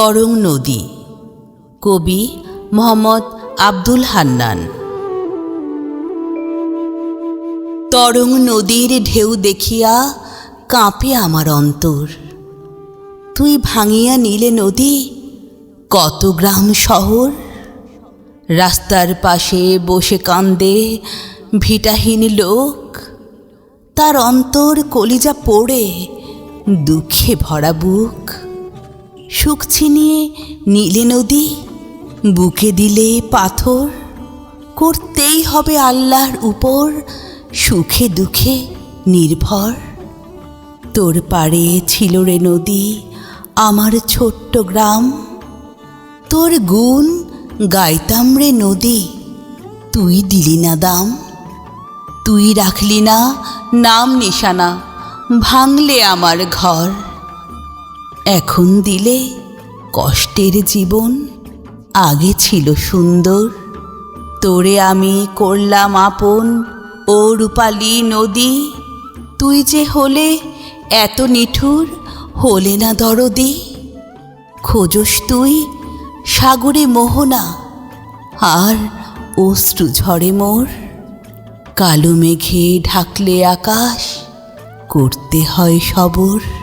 তরং নদী। কবি মোহাম্মদ আব্দুল হান্নান। তরং নদীর ঢেউ দেখিয়া কাঁপে আমার অন্তর। তুই ভাঙিয়া নিলে নদী কত গ্রাম শহর? রাস্তার পাশে বসে কান্দে ভিটাহীন লোক। তার অন্তর কলিজা পড়ে দুঃখে ভরা বুক। সুখ ছিনিয়ে নীলে নদী, বুকে দিলে পাথর। করতেই হবে আল্লাহর উপর সুখে দুঃখে নির্ভর। তোর পাড়ে ছিল রে নদী, আমার ছোট্ট গ্রাম। তোর গুণ গাইতাম রে নদী, তুই দিলি না দাম। তুই রাখলি না নাম নিশানা, ভাঙলে আমার ঘর। এখন দিলে কষ্টের জীবন আগে ছিল সুন্দর। তোরে আমি করলাম আপন, ও রূপালী নদী। তুই যে হলে এত নিঠুর, হলে না দরদি। খোঁজস তুই সাগরে মোহনা, আর অশ্রু ঝরে মোর। কালো মেঘে ঢাকলে আকাশ, করতে হয় সবর।